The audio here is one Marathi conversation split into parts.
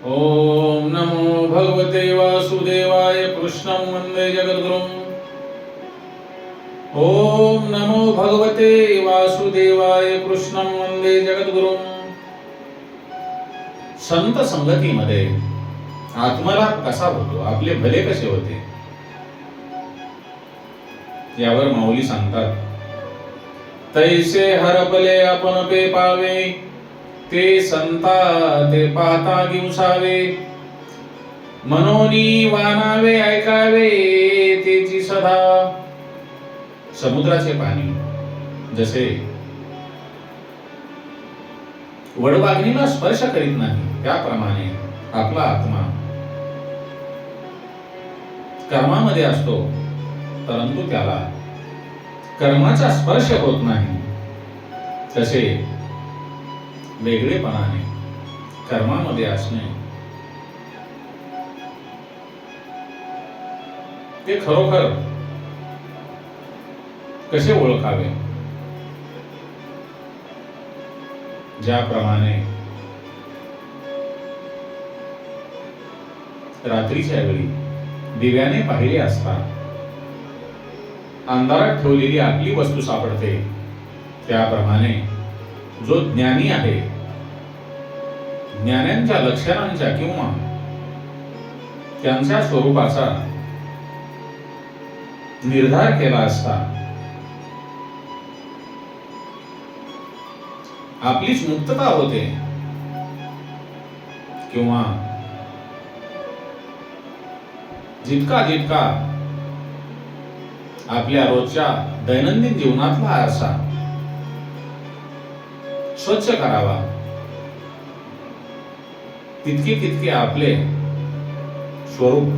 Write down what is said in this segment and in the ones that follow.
ॐ नमो भगवते वासुदेवाय कृष्णं वन्दे जगद्गुरुम्। ॐ नमो भगवते वासुदेवाय कृष्णं वन्दे जगद्गुरुम्। संत संगतीमध्ये आत्मलाभ कसा होतो? आपले भले कसे होते? यावर माऊली सांगतात तैसे हरपले आपण पे पावे ते संता ते पाहता दिवसावे. मनोनी वानावे ऐकावे तेची सदा. समुद्राचे पाणी. जसे वडवाग्नीला स्पर्श करीत नाही त्याप्रमाणे आपला आत्मा कर्मामध्ये असतो परंतु त्याला कर्माचा स्पर्श होत नाही. तसे वेगळेपणाने कर्मामध्ये असणे. ते खरोखर कसे ओळखावे? ज्याप्रमाणे रात्रीच्या वेळी दिव्याने पाहिले असता अंधारात ठेवलेली आपली वस्तू सापडते त्याप्रमाणे जो ज्ञानी आहे ज्ञानांच्या लक्षणांच्या किंवा त्यांच्या स्वरूपाचा निर्धार केला असता आपलीच मुक्तता होते किंवा जितका जितका आपल्या रोजच्या दैनंदिन जीवनातला आरसा स्वच्छ करावा. तितके तितके आपले स्वरूप.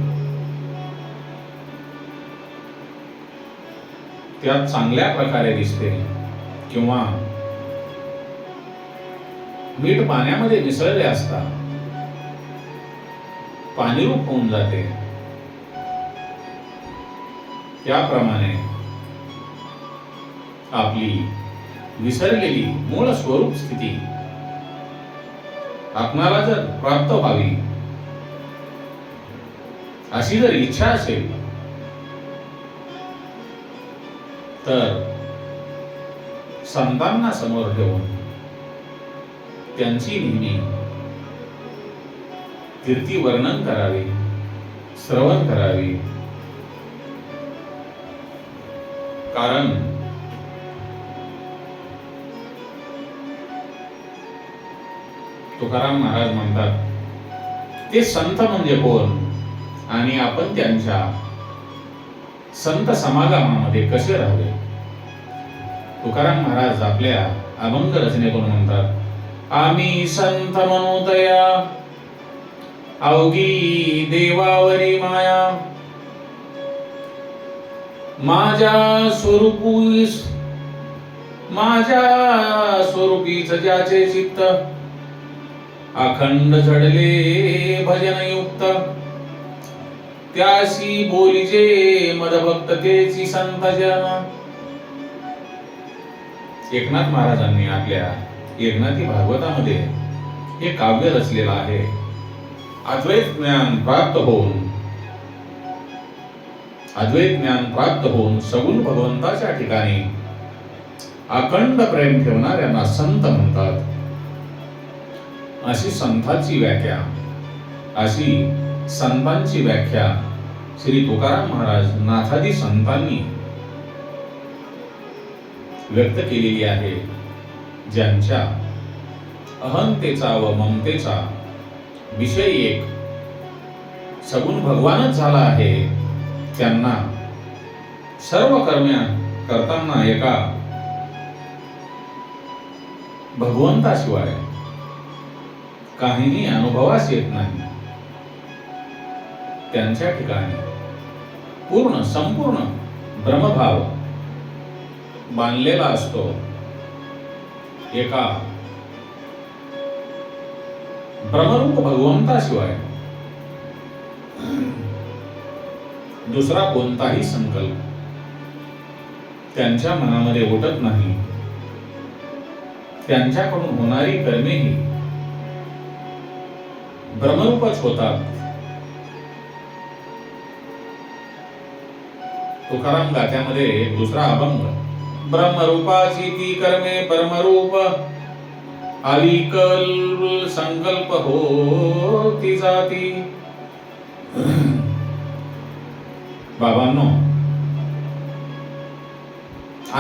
त्यात चांगल्या प्रकारे दिसते किंवा मीठ पाण्यामध्ये मिसळले असता पाणीरूप होऊन जाते. त्याप्रमाणे आपली विसरलेली मूळ स्वरूप स्थिती आपणाला जर प्राप्त व्हावी. अशी जर इच्छा असेल तर संतांना समोर ठेवून त्यांची नेहमी कीर्ती वर्णन करावे श्रवण करावे. कारण तुकाराम महाराज म्हणतात ते संत म्हणजे कोण? आणि आपण त्यांच्या संत समागमामध्ये कसे राहावे? तुकाराम महाराज आपल्या अभंग रचनेतून म्हणतात आम्ही संत मनोदया अवघी देवावरी माया. माझ्या स्वरूपी माझ्या स्वरूपीच ज्याचे चित्त अखंड चढले भजन युक्त त्यासी बोलीजे मदभक्ततेची संत जन. एकनाथ महाराजांनी आपल्या एकनाथी भागवतामध्ये हे काव्य रचलेलं आहे. अद्वैत ज्ञान प्राप्त होऊन अद्वैत ज्ञान प्राप्त होऊन सगुण भगवंताच्या ठिकाणी अखंड प्रेम ठेवणाऱ्यांना संत म्हणतात. अशी संतांची व्याख्या. अशी संतांची व्याख्या श्री तुकाराम महाराज नाथादी संतांनी व्यक्त केलेली आहे ज्यांच्या अहंतेचा व ममतेचा विषय एक सगुण भगवानच झाला आहे त्यांना सर्व कर्म्या करताना एका भगवंताशिवाय काहीही अनुभवास येत नाही. त्यांच्या ठिकाणी पूर्ण संपूर्ण ब्रह्मभाव बांधलेला असतो. एका ब्रह्मरूप भगवंताशिवाय दुसरा कोणताही संकल्प त्यांच्या मनामध्ये उठत नाही. त्यांच्याकडून होणारी कर्मेही भ्रमरूपच होतात तुकाराम गाथ्यामध्ये दुसरा अभंग ब्रह्मरूपाची ती कर्मे परमरूप आली संकल्प हो ती जाती. बाबांनो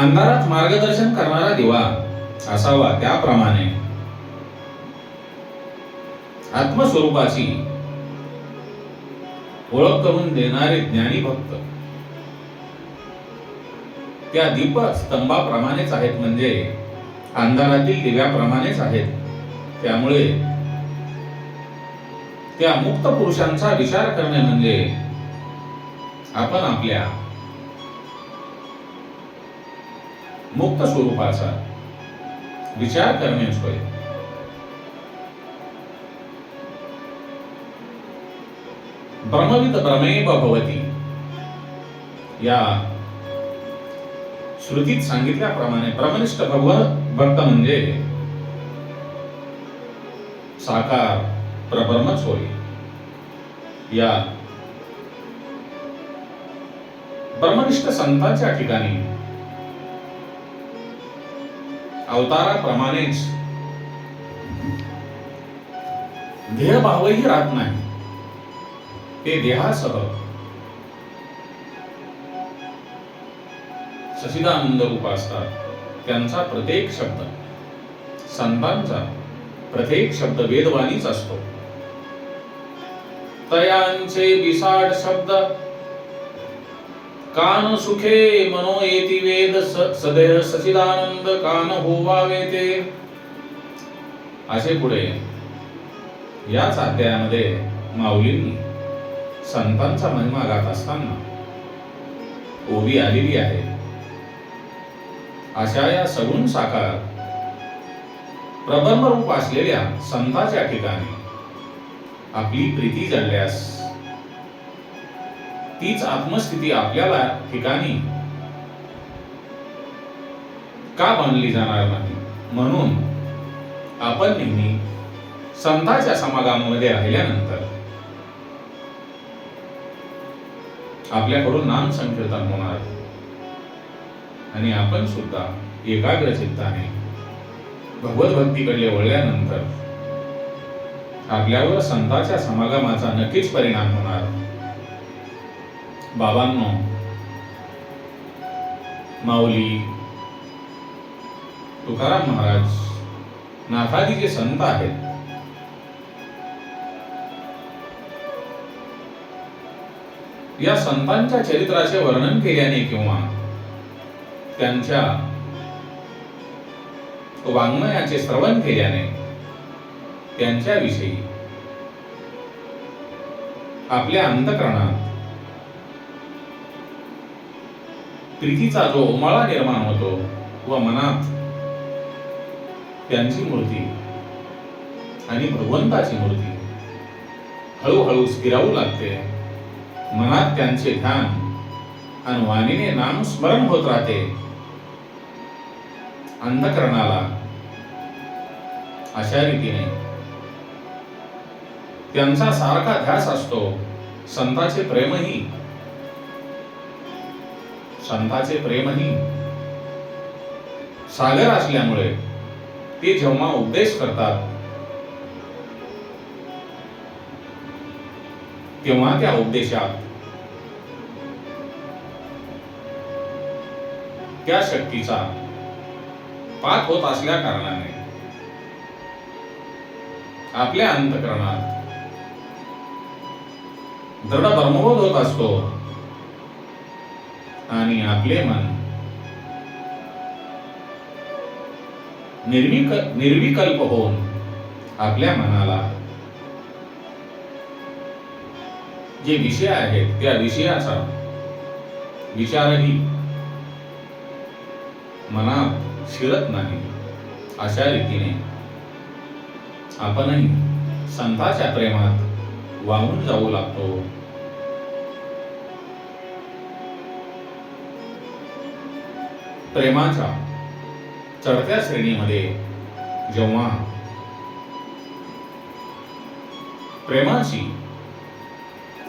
अंधारात मार्गदर्शन करणारा दिवा असावा त्याप्रमाणे. आत्मस्वरूपाची ओळख करून देणारे ज्ञानी भक्त. त्या दीप स्तंभाप्रमाणेच आहेत म्हणजे अंधारातील दिव्याप्रमाणेच आहेत. त्यामुळे त्या मुक्त पुरुषांचा विचार करणे म्हणजे आपण आपल्या मुक्त स्वरूपाचा विचार करणे सोय ब्रह्मविद ब्रमेव भवती. या श्रुतीत सांगितल्याप्रमाणे प्रमनिष्ठ भगव भक्त म्हणजे साकार प्रब्रह्मच होय या ब्रह्मनिष्ठ संतांच्या ठिकाणी अवताराप्रमाणेच ध्येयभावही राहत नाही. ते देहासह सचिदानंद रूप असतात त्यांचा प्रत्येक शब्द. संतांचा प्रत्येक शब्द वेदवाणीच असतो. तयांचे विसाड शब्द. कान सुखे मनो येती वेद स- सचिदानंद कान होवावे ते. असे पुढे याच अध्यायामध्ये माऊलींनी संतांचा महिमा गात असताना. ओवी आलेली आहे. अशा या सगुण साकार. प्रबंध रूप असलेल्या संताच्या ठिकाणी. आपली प्रीती जडल्यास. तीच आत्मस्थिती आपल्याला ठिकाणी. का बनली जाणार नाही? म्हणून आपण नेहमी संताच्या समागमामध्ये राहिल्यानंतर आपल्याकडून नाम संकीर्तन होणार आणि आपण सुद्धा एकाग्र चित्ताने भगवत भक्तीकडे वळल्यानंतर आपल्यावर संताच्या समागमाचा नक्कीच परिणाम होणार. बाबांनो माऊली तुकाराम महाराज नाथादी जे संत आहेत. या संतांच्या चरित्राचे वर्णन केल्याने किंवा त्यांच्या वाङ्मयाचे श्रवण केल्याने त्यांच्याविषयी आपल्या अंतकरणात प्रीतीचा जो उमाळा निर्माण होतो व मनात त्यांची मूर्ती आणि भगवंताची मूर्ती हळूहळू स्थिरावू लागते. मनात त्यांचे ध्यान आणि वाणीने नाम स्मरण होत राहते. अंधकरणाला अशा रीतीने. त्यांचा सारखा ध्यास असतो. संताचे प्रेमही. संताचे प्रेमही. सागर असल्यामुळे ते जेव्हा उपदेश करतात तेव्हा त्या उपदेशात त्या शक्तीचा पात होत असल्या कारणाने आपल्या अंतकरणात दृढ ब्रह्मबोध होत असतो आणि आपले मन निर्विक निर्विकल्प होऊन आपल्या मनाला जे विषय आहेत त्या विषयाचा विचारही मनात शिरत नाही. अशा रीतीने आपणही संताच्या प्रेमात वाहून जाऊ लागतो. प्रेमाच्या चढत्या श्रेणीमध्ये जेव्हा प्रेमाची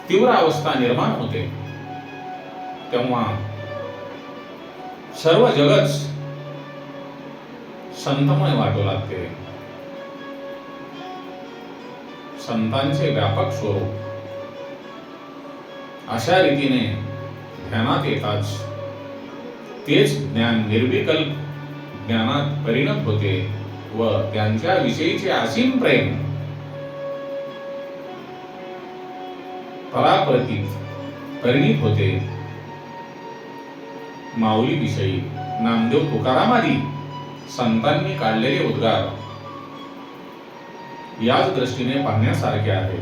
तीव्र अवस्था निर्माण होते तेव्हा सर्व जगच संतमय वाटू लागते. संतांचे व्यापक स्वरूप. अशा रीतीने ध्यानात येताच तेच ज्ञान निर्विकल्प ज्ञानात परिणत होते व त्यांच्या विषयीचे असीम प्रेम पराप्रतीत परिणित होते. माऊली विषयी नामदेव तुकाराम आदी संतांनी काढलेले उद्गार याच दृष्टीने पाहण्यासारखे आहे.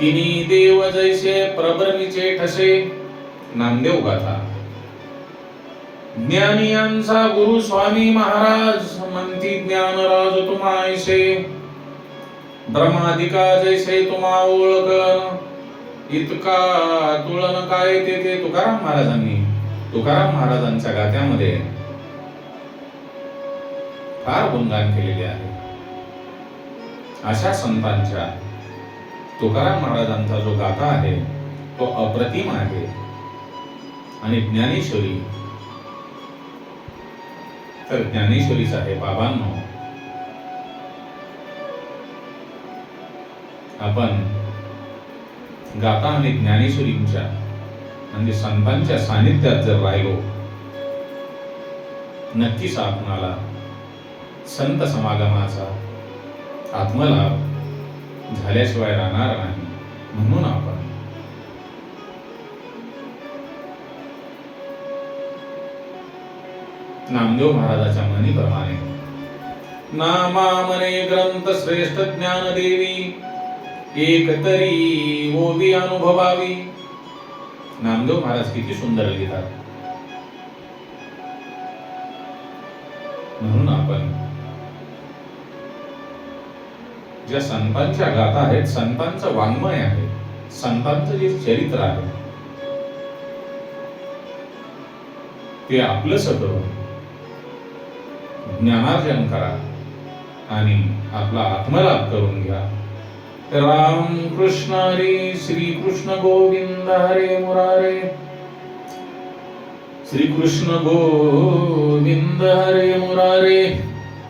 तिनी देव जैसे प्रभ्रमीचे ठसे नामदेव गाथा. ज्ञानियांचा गुरु स्वामी महाराज म्हणती ज्ञानराज तुम्हायसे. ब्रह्मादिका जैसे तुम्हा ओळखन. इतका तुळन काय ते ते तुकाराम महाराजांनी तुकाराम महाराजांच्या गात्यामध्ये फार गुणगान केलेले आहे. अशा संतांच्या तुकाराम महाराजांचा जो गाथा आहे तो अप्रतिम आहे. आणि ज्ञानेश्वरी तर ज्ञानेश्वरी साहेब बाबांनो आपण गाता आणि ज्ञानेश्वरींच्या म्हणजे संतांच्या सानिध्यात जर राहिलो नक्कीच आपणाला संत समागमाचा आत्मलाभ झाल्याशिवाय राहणार नाही म्हणून आपण नामदेव महाराजाच्या म्हणीप्रमाणे नामामने ग्रंथ श्रेष्ठ ज्ञान देवी एक तरी ओवी अनुभवावी. नामदेव महाराज किती सुंदर लिहितात. म्हणून ज्या संतांच्या गाथा आहेत संतांचं वाङ्मय आहे संतांचं जे चरित्र आहे ते आपलं सगळं ज्ञानार्जन करा आणि आपला आत्मलाभ करून घ्या. राम कृष्ण हरी श्री कृष्ण गोविंद हरे मुरारे. श्री कृष्ण गोविंद हरे मुरारे.